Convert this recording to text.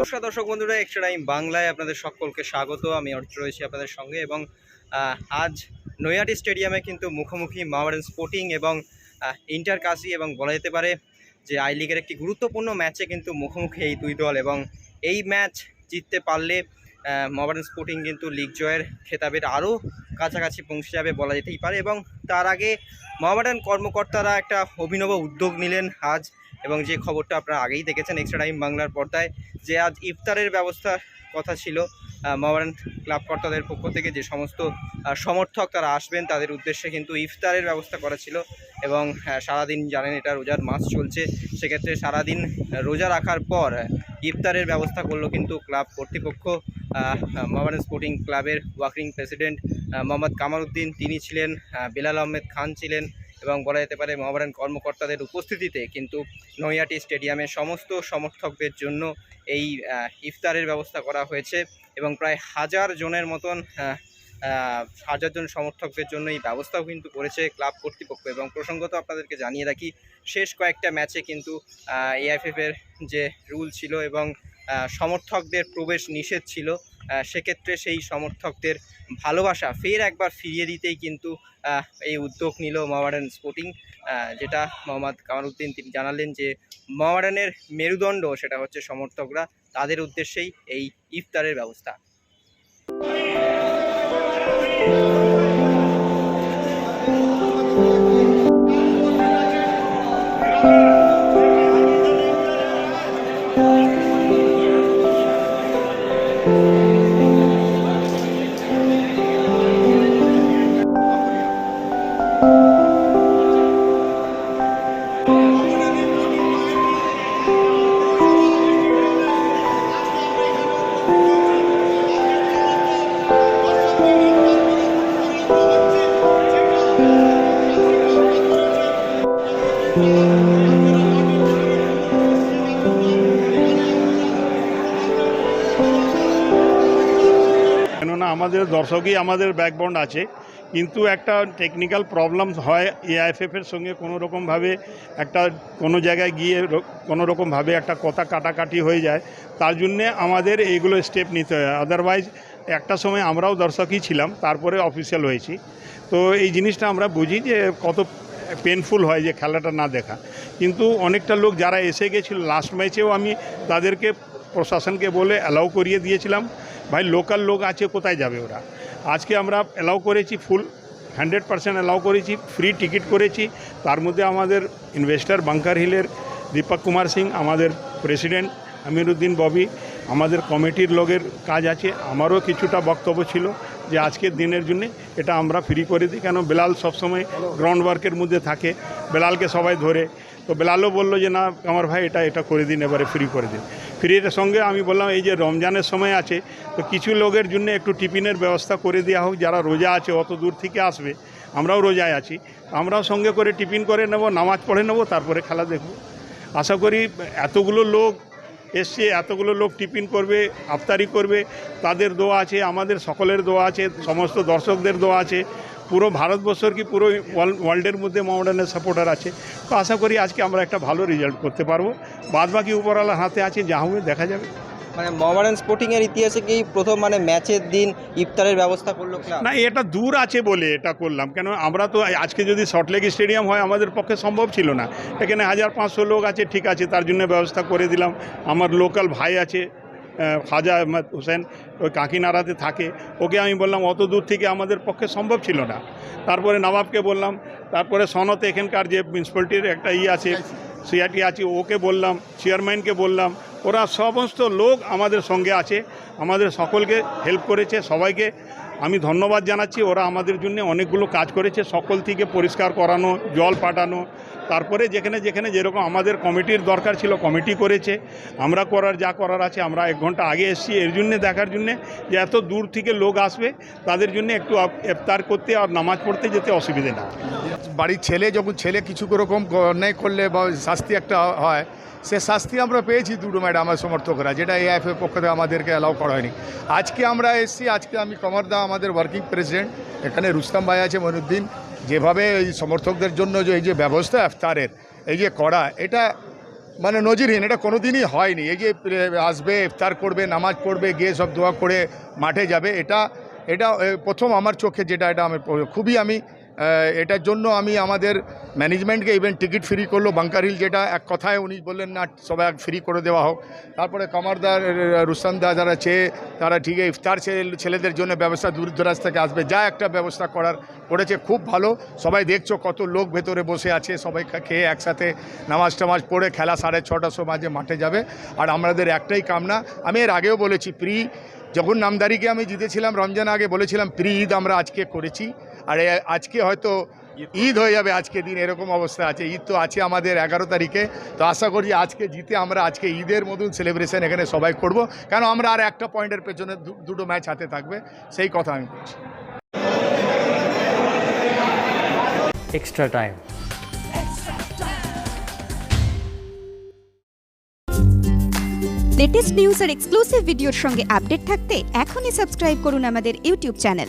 নমস্কার দর্শক বন্ধুরা এক্সট্রা টাইম বাংলায় আপনাদের সকলকে স্বাগত। আমি অর্থ রয়েছি আপনাদের সঙ্গে এবং আজ নৈহাটি স্টেডিয়ামে কিন্তু মুখোমুখি মাওয়ারেন স্পোর্টিং এবং ইন্টার কাশি এবং বলা যেতে পারে যে আই লিগের একটি গুরুত্বপূর্ণ ম্যাচে কিন্তু মুখোমুখি এই দুই দল এবং এই ম্যাচ জিততে পারলে মাওয়ারেন স্পোর্টিং কিন্তু লিগ জয়ের খেতাবের আরও কাছাকাছি পৌঁছে যাবে বলা যেতেই পারে এবং তার আগে মোহামেডান কর্মকর্তারা একটা অভিনব উদ্যোগ নিলেন আজ। এবং যে খবরটা আপনারা আগেই দেখেছেন এক্সট্রা টাইম বাংলার পর্দায়, যে আজ ইফতারের ব্যবস্থার কথা ছিল মোহামেডান ক্লাব কর্তাদের পক্ষ থেকে যে সমস্ত সমর্থক তারা আসবেন, তাদের উদ্দেশ্যে কিন্তু ইফতারের ব্যবস্থা করা ছিল এবং সারাদিন জানেন এটা রোজার মাস চলছে, সেক্ষেত্রে সারাদিন রোজা রাখার পর ইফতারের ব্যবস্থা করল কিন্তু ক্লাব কর্তৃপক্ষ মোহামেডান স্পোর্টিং ক্লাবের ওয়ার্কিং প্রেসিডেন্ট মোহাম্মদ কামাল উদ্দিন, তিনি ছিলেন বেলাল আহমেদ খান ছিলেন এবং বলা যেতে পারে মোহামেডান কর্মকর্তাদের উপস্থিতিতে কিন্তু নৈয়াটি স্টেডিয়ামে সমস্ত সমর্থকদের জন্য এই ইফতারের ব্যবস্থা করা হয়েছে এবং প্রায় হাজার জনের মতন হাজার জন সমর্থকদের জন্য এই ব্যবস্থাও কিন্তু করেছে ক্লাব কর্তৃপক্ষ এবং প্রসঙ্গত আপনাদেরকে জানিয়ে রাখি, শেষ কয়েকটা ম্যাচে কিন্তু এআইএফএফ এর যে রুল ছিল এবং সমর্থকদের প্রবেশ নিষেধ ছিল। সেক্ষেত্রে সেই সমর্থকদের ভালোবাসা ফের একবার ফিরিয়ে দিতেই কিন্তু এই উদ্যোগ নিল মোহামেডান স্পোর্টিং যেটা মোহাম্মদ কামারউদ্দিন তিনি জানালেন যে মোহামেডানের মেরুদণ্ড সেটা হচ্ছে সমর্থকরা, তাদের উদ্দেশ্যেই এই ইফতারের ব্যবস্থা। কেননা আমাদের দর্শকই আমাদের ব্যাকবন্ড আছে, কিন্তু একটা টেকনিক্যাল প্রবলেম হয় এআইএফএফ এর সঙ্গে কোনো রকমভাবে একটা, কোনো জায়গায় গিয়ে কোনো রকমভাবে একটা কথা কাটাকাটি হয়ে যায়, তার জন্যে আমাদের এইগুলো স্টেপ নিতে হয়। আদারওয়াইজ একটা সময় আমরাও দর্শকই ছিলাম, তারপরে অফিসিয়াল হয়েছি। তো এই জিনিসটা আমরা বুঝি যে কত পেনফুল হয় যে খেলাটা না দেখা। কিন্তু অনেকটা লোক যারা এসে গেছিল লাস্ট ম্যাচেও আমি তাদেরকে প্রশাসনকে বলে অ্যালাউ করিয়ে দিয়েছিলাম। ভাই লোকাল লোক আছে, কোথায় যাবে ওরা? আজকে আমরা অ্যালাউ করেছি ফুল হান্ড্রেড পার্সেন্ট অ্যালাউ করেছি ফ্রি টিকিট করেছি। তার মধ্যে আমাদের ইনভেস্টার বাংকার হিলের দীপক কুমার সিং আমাদের প্রেসিডেন্ট আমিরুদ্দিন ববি আমাদের কমিটির লোকের কাজ আছে। আমারও কিছুটা বক্তব্য ছিল। যে আজকের দিনের জন্য এটা আমরা ফ্রি করে দিই। কেন? বেলাল সবসময় গ্রাউন্ড ওয়ার্কের মধ্যে থাকে। বেলালকে সবাই ধরে। তো বেলালও বলল যে, না, আমার ভাই, এটা এটা করে দিন, এবারে ফ্রি করে দিন। ফ্রির সঙ্গে আমি বললাম, এই যে রমজানের সময় আছে, তো কিছু লোকের জন্য একটু টিফিনের ব্যবস্থা করে দেওয়া হোক। যারা রোজা আছে, অত দূর থেকে আসবে, আমরাও রোজায় আছি। আমরাও সঙ্গে করে টিফিন করে নেব, নামাজ পড়ে নেব, তারপরে খেলা দেখব। আশা করি এতগুলো লোক এসছে এতগুলো লোক টিফিন করবে, আফতারি করবে, তাদের দোয়া আছে, আমাদের সকলের দোয়া আছে, সমস্ত দর্শকদের দোয়া আছে। পুরো ভারতবর্ষর কি পুরো ওয়ার্ল্ড- ওয়ার্ল্ডের মধ্যে মডার্নের সাপোর্টার আছে। তো আশা করি আজকে আমরা একটা ভালো রেজাল্ট করতে পারব। বাদবাকি উপরওয়ালার হাতে আছে, যা হবে দেখা যাবে। মানে মোহামেডান স্পোর্টিং এর ইতিহাসে কি প্রথম মানে ম্যাচের দিন ইফতারের ব্যবস্থা করল ক্লাব? না এটা দূর আছে বলে এটা করলাম। কেন আমরা তো আজকে যদি সল্টলেক স্টেডিয়াম হয় আমাদের পক্ষে সম্ভব ছিল না। এখানে হাজার পাঁচশো লোক আছে ঠিক আছে তার জন্য ব্যবস্থা করে দিলাম। আমার লোকাল ভাই আছে খাজা আহমদ হোসেন ওই কাকিনাড়াতে থাকে। ওকে আমি বললাম অত দূর থেকে আমাদের পক্ষে সম্ভব ছিল না। তারপরে নবাবকে বললাম তারপরে সনতে এখানকার যে মিউনিসিপ্যালিটির একটা ই আছে সিআরটি আছে ওকে বললাম চেয়ারম্যানকে বললাম ওরা সমস্ত লোক আমাদের সঙ্গে আছে, আমাদের সকলকে হেল্প করেছে, সবাইকে আমি ধন্যবাদ জানাচ্ছি। ওরা আমাদের জন্য অনেকগুলো কাজ করেছে, সকল থেকে পরিষ্কার করানো, জল পাঠানো তারপরে যেখানে যেখানে যেরকম আমাদের কমিটির দরকার ছিল, কমিটি করেছে। আমরা করার যা করার আছে, আমরা এক ঘণ্টা আগে এসেছি। এর জন্যে, দেখার জন্যে যে এত দূর থেকে লোক আসবে, তাদের জন্য একটু ইফতার করতে আর নামাজ পড়তে যেতে অসুবিধে না। বাড়ির ছেলে, যখন ছেলে কিছু রকম অন্যায় করলে বা শাস্তি একটা হয়, সে শাস্তি আমরা পেয়েছি দুটো ম্যাডাম, আমার সমর্থকরা, যেটা এআইএফের পক্ষ থেকে আমাদেরকে অ্যালাউ করা হয়নি। আজকে আমরা এসেছি, আজকে আমি কমরদা, আমাদের ওয়ার্কিং প্রেসিডেন্ট এখানে রুস্তাম ভাই আছে মনুদ্দিন যেভাবে এই সমর্থকদের জন্য যে এই যে ব্যবস্থা ইফতারের, এই যে করা, এটা মানে নজিরহীন, এটা কোনো দিনই হয়নি। এই যে আসবে, ইফতার করবে, নামাজ পড়বে, গিয়ে সব দোয়া করে মাঠে যাবে, এটা এটা প্রথম আমার চোখে যেটা, এটা আমি, খুবই আমি এটার জন্য আমি আমাদের ম্যানেজমেন্টকে ইভেন টিকিট ফ্রি করল। বাঙ্কার হিল যেটা, এক কথায় উনি বললেন, না, সবাই ফ্রি করে দেওয়া হোক। তারপরে কামারদার রুসানদা যারা চেয়ে তারা ঠিক ইফতার ছেলে- ছেলেদের জন্য ব্যবস্থা দূর দরাজ থেকে আসবে। যা একটা ব্যবস্থা করার, করেছে খুব ভালো। সবাই দেখছ কত লোক ভেতরে বসে আছে, সবাই খেয়ে একসাথে নামাজ টামাজ পড়ে খেলা সাড়ে ছটার সময় মাঠে যাবে। আর আমাদের একটাই কামনা আমি এর আগেও বলেছি, প্রি, যখন নামদারিকে আমি জিতেছিলাম, রমজান আগে বলেছিলাম, প্রি ঈদ আমরা আজকে করেছি। আর আজকে হয়তো ঈদ হয়ে যাবে আজকে দিন এরকম অবস্থা আছে। ঈদ তো আছে আমাদের এগারো তারিখে। তো আশা করি আজকে জিতে আমরা আজকে ঈদের মতন সেলিব্রেশন এখানে সবাই করব। কেন আমরা আর একটা পয়েন্টের পেছনে দু- দুটো ম্যাচ হাতে থাকবে সেই কথা আমি বলছি। এক্সট্রা টাইম লেটেস্ট নিউজ আর এক্সক্লুসিভ ভিডিওর সঙ্গে আপডেট থাকতে এখনই সাবস্ক্রাইব করুন আমাদের ইউটিউব চ্যানেল